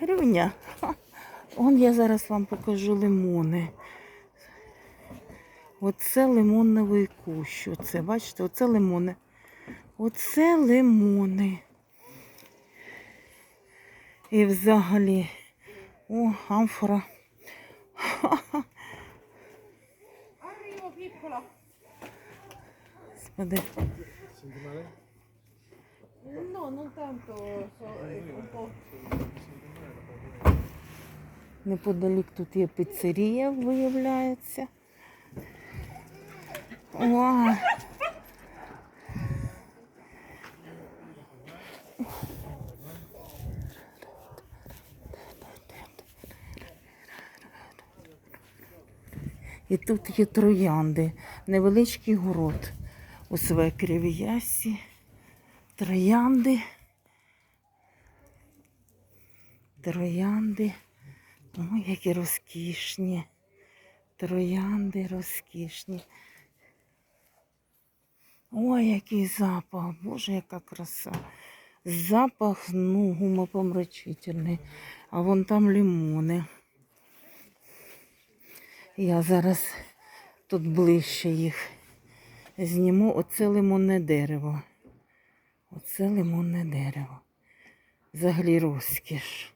Гривня. Он я зараз вам покажу лимони. Оце лимонновий кущ. Оце, бачите, оце лимони. Оце лимони. І взагалі. О, амфора. Господи. No, non tanto, so, un po'. Неподалік тут є піцерія, виявляється. О! І тут є троянди, невеличкий город у свекріві ясі. Троянди. Троянди. Ой, які розкішні. Троянди розкішні. Ой, який запах, боже, яка краса. Запах, ну, гумопомрачительний. А вон там лимони. Я зараз тут ближче їх зніму. Оце лимонне дерево. Оце лимонне дерево. Взагалі розкіш.